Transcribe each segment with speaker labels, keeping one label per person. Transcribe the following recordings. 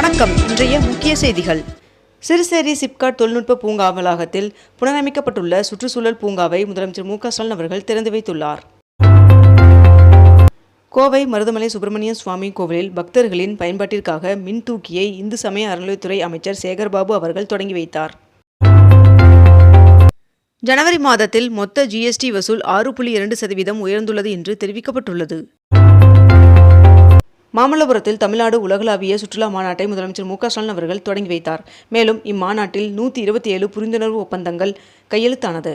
Speaker 1: வணக்கம் இன்றைய முக்கிய செய்திகள் சிறுசேரி சிப்காட் தொழில்நுட்ப பூங்கா வளாகத்தில் புனரமைக்கப்பட்டுள்ள சுற்றுச்சூழல் பூங்காவை முதலமைச்சர் மு ஸ்டாலின் அவர்கள் திறந்து வைத்துள்ளார் கோவை மருதமலை சுப்பிரமணிய சுவாமி கோவிலில் பக்தர்களின் பயன்பாட்டிற்காக மின் தூக்கியை இந்து சமய அறநிலையத்துறை அமைச்சர் சேகர்பாபு அவர்கள் தொடங்கி வைத்தார் ஜனவரி மாதத்தில் மொத்த ஜிஎஸ்டி வசூல் ஆறு புள்ளி இரண்டு சதவீதம் உயர்ந்துள்ளது என்று தெரிவிக்கப்பட்டுள்ளது மாமல்லபுரத்தில் தமிழ்நாடு உலகளாவிய சுற்றுலா மாநாட்டை முதலமைச்சர் மு ஸ்டாலின் அவர்கள் தொடங்கி வைத்தார் மேலும் இம்மாநாட்டில் நூற்றி இருபத்தி ஏழு புரிந்துணர்வு ஒப்பந்தங்கள் கையெழுத்தானது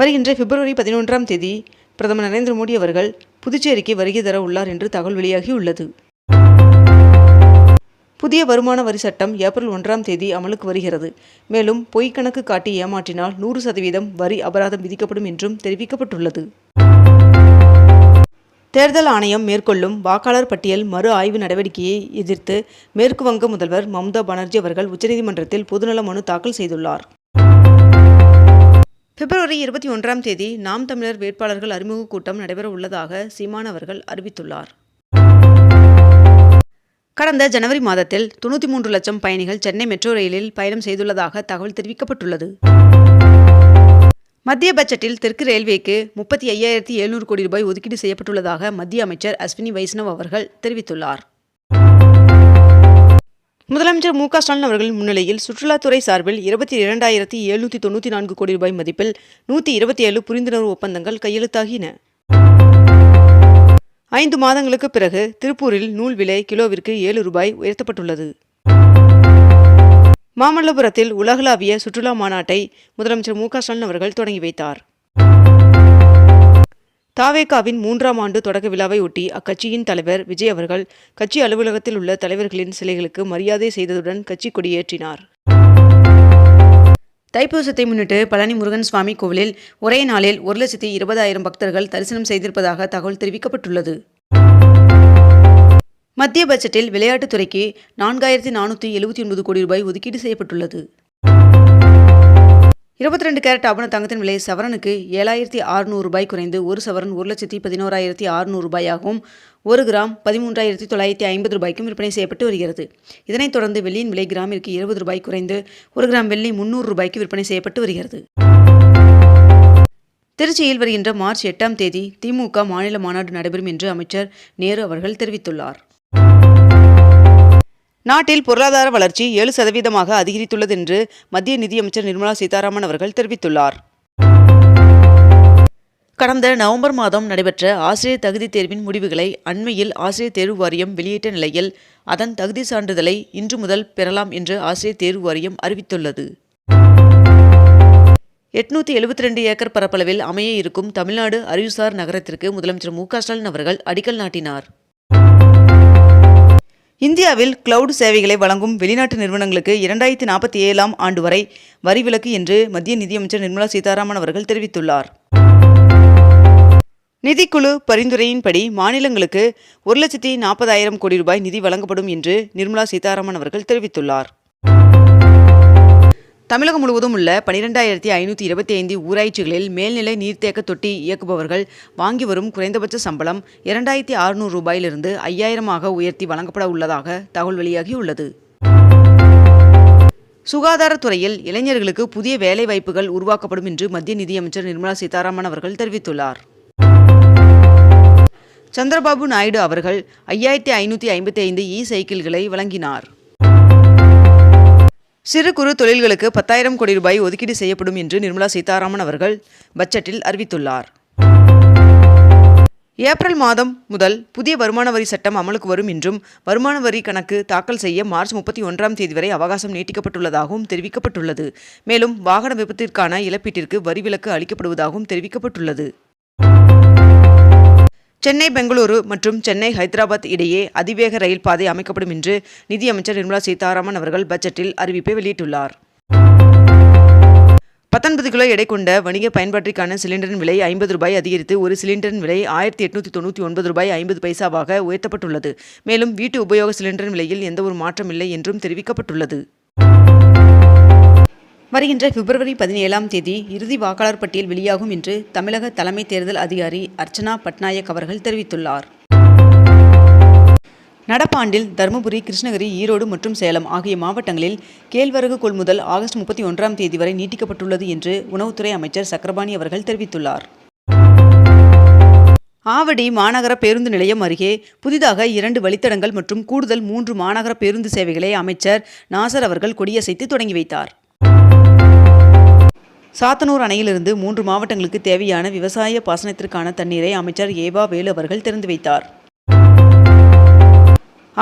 Speaker 1: வருகின்ற பிப்ரவரி பதினொன்றாம் தேதி பிரதமர் நரேந்திர மோடி அவர்கள் புதுச்சேரிக்கு வருகை தர உள்ளார் என்று தகவல் வெளியாகியுள்ளது புதிய வருமான வரி சட்டம் ஏப்ரல் ஒன்றாம் தேதி அமலுக்கு வருகிறது மேலும் பொய்க்கணக்கு காட்டி ஏமாற்றினால் நூறு சதவீதம் வரி அபராதம் விதிக்கப்படும் என்றும் தெரிவிக்கப்பட்டுள்ளது தேர்தல் ஆணையம் மேற்கொள்ளும் வாக்காளர் பட்டியல் மறு ஆய்வு நடவடிக்கையை எதிர்த்து மேற்கு வங்க முதல்வர் மம்தா பானர்ஜி அவர்கள் உச்சநீதிமன்றத்தில் பொதுநல மனு தாக்கல் செய்துள்ளார் பிப்ரவரி இருபத்தி ஒன்றாம் தேதி நாம் தமிழர் வேட்பாளர்கள் அறிமுக கூட்டம் நடைபெற உள்ளதாக சீமான் அவர்கள் அறிவித்துள்ளார் கடந்த ஜனவரி மாதத்தில் தொண்ணூற்றி மூன்று லட்சம் பயணிகள் சென்னை மெட்ரோ ரயிலில் பயணம் செய்துள்ளதாக தகவல் தெரிவிக்கப்பட்டுள்ளது மத்திய பட்ஜெட்டில் தெற்கு ரயில்வேக்கு முப்பத்தி ஐயாயிரத்தி எழுநூறு கோடி ரூபாய் ஒதுக்கீடு செய்யப்பட்டுள்ளதாக மத்திய அமைச்சர் அஸ்வினி வைஷ்ணவ் அவர்கள் தெரிவித்துள்ளார் முதலமைச்சர் மு க ஸ்டாலின் அவர்களின் முன்னிலையில் சுற்றுலாத்துறை சார்பில் இருபத்தி இரண்டாயிரத்தி எழுநூற்றி தொண்ணூற்றி நான்கு கோடி ரூபாய் மதிப்பில் நூற்றி இருபத்தி ஏழு புரிந்துணர்வு ஒப்பந்தங்கள் கையெழுத்தாகின ஐந்து மாதங்களுக்கு பிறகு திருப்பூரில் நூல் விலை கிலோவிற்கு ஏழு ரூபாய் உயர்த்தப்பட்டுள்ளது மாமல்லபுரத்தில் உலகளாவிய சுற்றுலா மாநாட்டை முதலமைச்சர் மு ஸ்டாலின் அவர்கள் தொடங்கி வைத்தார் தாவேகாவின் மூன்றாம் ஆண்டு தொடக்க விழாவை ஒட்டி அக்கட்சியின் தலைவர் விஜய் அவர்கள் கட்சி அலுவலகத்தில் உள்ள தலைவர்களின் சிலைகளுக்கு மரியாதை செய்ததுடன் கட்சி கொடியேற்றினார் தைப்பூசத்தை முன்னிட்டு பழனி முருகன் சுவாமி கோவிலில் ஒரே நாளில் ஒரு லட்சத்தி இருபதாயிரம் பக்தர்கள் தரிசனம் செய்திருப்பதாக தகவல் தெரிவிக்கப்பட்டுள்ளது மத்திய பட்ஜெட்டில் விளையாட்டுத்துறைக்கு நான்காயிரத்தி நானூற்றி எழுபத்தி ஒன்பது கோடி ரூபாய் ஒதுக்கீடு செய்யப்பட்டுள்ளது இருபத்தி ரெண்டு கேரட் ஆபண தங்கத்தின் விலை சவரனுக்கு ஏழாயிரத்தி அறுநூறு ரூபாய் குறைந்து ஒரு சவரன் ஒரு லட்சத்தி பதினோராயிரத்தி அறுநூறு ரூபாயாகவும் ஒரு கிராம் பதிமூன்றாயிரத்தி தொள்ளாயிரத்தி ஐம்பது ரூபாய்க்கும் விற்பனை செய்யப்பட்டு வருகிறது இதனைத் தொடர்ந்து வெள்ளியின் விலை கிராமிற்கு இருபது ரூபாய் குறைந்து ஒரு கிராம் வெள்ளி முன்னூறு ரூபாய்க்கு விற்பனை செய்யப்பட்டு வருகிறது திருச்சியில் வருகின்ற மார்ச் எட்டாம் தேதி திமுக மாநில மாநாடு நடைபெறும் என்று அமைச்சர் நேரு அவர்கள் தெரிவித்துள்ளார் நாட்டில் பொருளாதார வளர்ச்சி ஏழு சதவீதமாக அதிகரித்துள்ளது என்று மத்திய நிதியமைச்சர் நிர்மலா சீதாராமன் அவர்கள் தெரிவித்துள்ளார் கடந்த நவம்பர் மாதம் நடைபெற்ற ஆசிரியர் தகுதி தேர்வின் முடிவுகளை அண்மையில் ஆசிரியர் தேர்வு வாரியம் வெளியிட்ட நிலையில் அதன் தகுதி சான்றிதழை இன்று முதல் பெறலாம் என்று ஆசிரியர் தேர்வு வாரியம் அறிவித்துள்ளது எட்நூத்தி எழுபத்தி ரெண்டு ஏக்கர் பரப்பளவில் அமைய இருக்கும் தமிழ்நாடு அறிவுசார் நகரத்திற்கு முதலமைச்சர் மு க ஸ்டாலின் அவர்கள் அடிக்கல் நாட்டினார் இந்தியாவில் கிளவுட் சேவைகளை வழங்கும் வெளிநாட்டு நிறுவனங்களுக்கு இரண்டாயிரத்தி நாற்பத்தி ஏழாம் ஆண்டு வரை வரி விலக்கு என்று மத்திய நிதியமைச்சர் நிர்மலா சீதாராமன் அவர்கள் தெரிவித்துள்ளார் நிதிக்குழு பரிந்துரையின்படி மாநிலங்களுக்கு ஒரு லட்சத்தி நாற்பதாயிரம் கோடி ரூபாய் நிதி வழங்கப்படும் என்று நிர்மலா சீதாராமன் அவர்கள் தெரிவித்துள்ளார் தமிழகம் முழுவதும் உள்ள பனிரெண்டாயிரத்தி ஐநூற்றி இருபத்தி ஐந்து ஊராட்சிகளில் மேல்நிலை நீர்த்தேக்க தொட்டி இயக்குபவர்கள் வாங்கி வரும் குறைந்தபட்ச சம்பளம் இரண்டாயிரத்தி அறுநூறு ரூபாயிலிருந்து ஐயாயிரமாக உயர்த்தி வழங்கப்பட உள்ளதாக தகவல் வெளியாகியுள்ளது சுகாதாரத்துறையில் இளைஞர்களுக்கு புதிய வேலை வாய்ப்புகள் உருவாக்கப்படும் என்று மத்திய நிதியமைச்சர் நிர்மலா சீதாராமன் அவர்கள் தெரிவித்துள்ளார் சந்திரபாபு நாயுடு அவர்கள் ஐயாயிரத்தி ஐநூற்றி ஐம்பத்தி ஐந்து இ சைக்கிள்களை வழங்கினார் சிறு குறு தொழில்களுக்கு பத்தாயிரம் கோடி ரூபாய் ஒதுக்கீடு செய்யப்படும் என்று நிர்மலா சீதாராமன் அவர்கள் பட்ஜெட்டில் அறிவித்துள்ளார் ஏப்ரல் மாதம் முதல் புதிய வருமான வரி சட்டம் அமலுக்கு வரும் என்றும் வருமான வரி கணக்கு தாக்கல் செய்ய மார்ச் முப்பத்தி ஒன்றாம் தேதி வரை அவகாசம் நீட்டிக்கப்பட்டுள்ளதாகவும் தெரிவிக்கப்பட்டுள்ளது மேலும் வாகன விபத்திற்கான இழப்பீட்டிற்கு வரி விலக்கு அளிக்கப்படுவதாகவும் தெரிவிக்கப்பட்டுள்ளது சென்னை பெங்களூரு மற்றும் சென்னை ஹைதராபாத் இடையே அதிவேக ரயில் பாதை அமைக்கப்படும் என்று நிதியமைச்சர் நிர்மலா சீதாராமன் அவர்கள் பட்ஜெட்டில் அறிவிப்பை வெளியிட்டுள்ளார் பத்தொன்பது கிலோ எடை கொண்ட வணிக பயன்பாட்டிற்கான சிலிண்டரின் விலை ஐம்பது ரூபாய் அதிகரித்து ஒரு சிலிண்டரின் விலை ஆயிரத்தி எட்நூற்றி தொண்ணூற்றி ஒன்பது ரூபாய் ஐம்பது பைசாவாக உயர்த்தப்பட்டுள்ளது மேலும் வீட்டு உபயோக சிலிண்டரின் விலையில் எந்தவொரு மாற்றம் இல்லை என்றும் தெரிவிக்கப்பட்டுள்ளது வருகின்ற பிப்ரவரி பதினேழாம் தேதி இறுதி வாக்காளர் பட்டியல் வெளியாகும் என்று தமிழக தலைமை தேர்தல் அதிகாரி அர்ச்சனா பட்நாயக் அவர்கள் தெரிவித்துள்ளார் நடப்பாண்டில் தருமபுரி கிருஷ்ணகிரி ஈரோடு மற்றும் சேலம் ஆகிய மாவட்டங்களில் கேழ்வரகு கொள்முதல் ஆகஸ்ட் முப்பத்தி ஒன்றாம் தேதி வரை நீட்டிக்கப்பட்டுள்ளது என்று உணவுத்துறை அமைச்சர் சக்கரபாணி அவர்கள் தெரிவித்துள்ளார் ஆவடி மாநகர பேருந்து நிலையம் அருகே புதிதாக இரண்டு வழித்தடங்கள் மற்றும் கூடுதல் மூன்று மாநகர பேருந்து சேவைகளை அமைச்சர் நாசர் அவர்கள் கொடியசைத்து தொடங்கி வைத்தார் சாத்தனூர் அணையிலிருந்து மூன்று மாவட்டங்களுக்கு தேவையான விவசாய பாசனத்திற்கான தண்ணீரை அமைச்சர் ஏவா வேலு அவர்கள் திறந்து வைத்தார்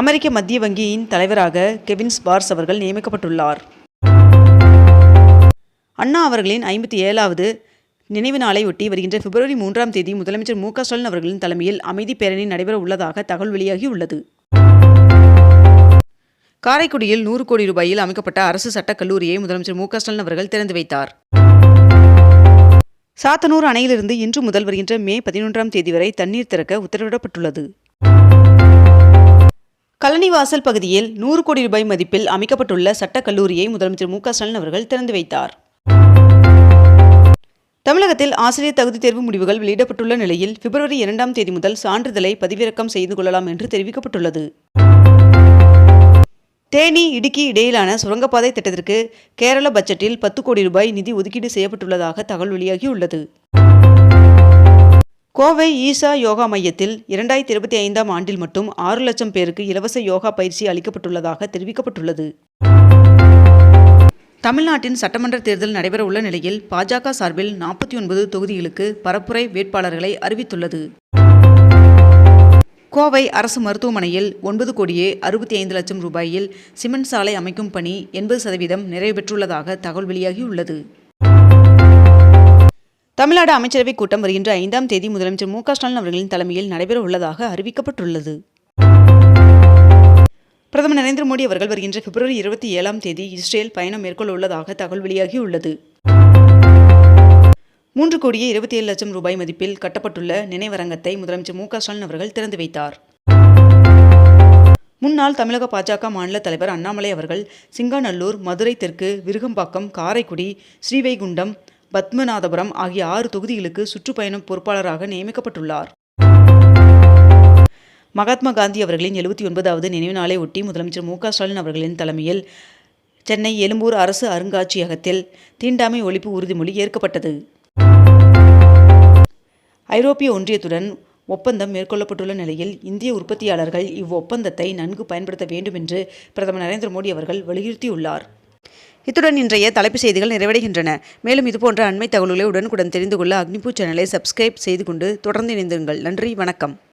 Speaker 1: அமெரிக்க மத்திய வங்கியின் தலைவராக கெவின் ஸ்பார்ஸ் அவர்கள் நியமிக்கப்பட்டுள்ளார் அண்ணா அவர்களின் ஐம்பத்தி ஏழாவது நினைவு நாளை ஒட்டி வருகின்ற பிப்ரவரி மூன்றாம் தேதி முதலமைச்சர் மு ஸ்டாலின் அவர்களின் தலைமையில் அமைதி பேரணி நடைபெற உள்ளதாக தகவல் வெளியாகியுள்ளது காரைக்குடியில் நூறு கோடி ரூபாயில் அமைக்கப்பட்ட அரசு சட்டக் கல்லூரியை முதலமைச்சர் மு ஸ்டாலின் அவர்கள் திறந்து வைத்தார் சாத்தனூர் அணையிலிருந்து இன்று முதல் வருகின்ற மே பதினொன்றாம் தேதி வரை தண்ணீர் திறக்க உத்தரவிடப்பட்டுள்ளது கலனிவாசல் பகுதியில் நூறு கோடி ரூபாய் மதிப்பில் அமைக்கப்பட்டுள்ள சட்டக் கல்லூரியை முதலமைச்சர் மு ஸ்டாலின் அவர்கள் திறந்து வைத்தார் தமிழகத்தில் ஆசிரியர் தகுதி தேர்வு முடிவுகள் வெளியிடப்பட்டுள்ள நிலையில் பிப்ரவரி இரண்டாம் தேதி முதல் சான்றிதழை பதிவிறக்கம் செய்து கொள்ளலாம் என்று தெரிவிக்கப்பட்டுள்ளது தேனி இடுக்கி இடையிலான சுரங்கப்பாதை திட்டத்திற்கு கேரள பட்ஜெட்டில் பத்து கோடி ரூபாய் நிதி ஒதுக்கீடு செய்யப்பட்டுள்ளதாக தகவல் வெளியாகியுள்ளது கோவை ஈசா யோகா மையத்தில் இரண்டாயிரத்தி இருபத்தி ஐந்தாம் ஆண்டில் மட்டும் ஆறு லட்சம் பேருக்கு இலவச யோகா பயிற்சி அளிக்கப்பட்டுள்ளதாக தெரிவிக்கப்பட்டுள்ளது தமிழ்நாட்டின் சட்டமன்ற தேர்தல் நடைபெறவுள்ள நிலையில் பாஜக சார்பில் நாற்பத்தி ஒன்பது தொகுதிகளுக்கு பரப்புரை வேட்பாளர்களை அறிவித்துள்ளது கோவை அரசு மருத்துவமனையில் ஒன்பது கோடியே அறுபத்தி ஐந்து லட்சம் ரூபாயில் சிமெண்ட் சாலை அமைக்கும் பணி எண்பது சதவீதம் நிறைவு பெற்றுள்ளதாக தகவல் வெளியாகியுள்ளது தமிழ்நாடு அமைச்சரவைக் கூட்டம் வருகின்ற ஐந்தாம் தேதி முதலமைச்சர் மு ஸ்டாலின் அவர்களின் தலைமையில் நடைபெற உள்ளதாக அறிவிக்கப்பட்டுள்ளது பிரதமர் நரேந்திர மோடி அவர்கள் வருகின்ற பிப்ரவரி இருபத்தி ஏழாம் தேதி இஸ்ரேல் பயணம் மேற்கொள்ள உள்ளதாக தகவல் வெளியாகியுள்ளது மூன்று கோடியே இருபத்தி ஏழு லட்சம் ரூபாய் மதிப்பில் கட்டப்பட்டுள்ள நினைவரங்கத்தை முதலமைச்சர் மு ஸ்டாலின் அவர்கள் திறந்து வைத்தார் முன்னாள் தமிழக பாஜக மாநில தலைவர் அண்ணாமலை அவர்கள் சிங்காநல்லூர் மதுரை தெற்கு விருகம்பாக்கம் காரைக்குடி ஸ்ரீவைகுண்டம் பத்மநாதபுரம் ஆகிய ஆறு தொகுதிகளுக்கு சுற்றுப்பயணம் பொறுப்பாளராக நியமிக்கப்பட்டுள்ளார் மகாத்மா காந்தி அவர்களின் எழுபத்தி ஒன்பதாவது நினைவு நாளை ஒட்டி முதலமைச்சர் மு ஸ்டாலின் அவர்களின் தலைமையில் சென்னை எழும்பூர் அரசு அருங்காட்சியகத்தில் தீண்டாமை ஒழிப்பு உறுதிமொழி ஏற்கப்பட்டது ஐரோப்பிய ஒன்றியத்துடன் ஒப்பந்தம் மேற்கொள்ளப்பட்டுள்ள நிலையில் இந்திய உற்பத்தியாளர்கள் இவ்வொப்பந்தத்தை நன்கு பயன்படுத்த வேண்டும் என்று பிரதமர் நரேந்திர மோடி அவர்கள் வலியுறுத்தியுள்ளார்
Speaker 2: இத்துடன் இன்றைய தலைப்பு செய்திகள் நிறைவடைகின்றன மேலும் இதுபோன்ற அண்மை தகவல்களை உடனுக்குடன் தெரிந்து கொள்ள அக்னிபூ சேனலை சப்ஸ்கிரைப் செய்து கொண்டு தொடர்ந்து இணைந்திருங்கள் நன்றி வணக்கம்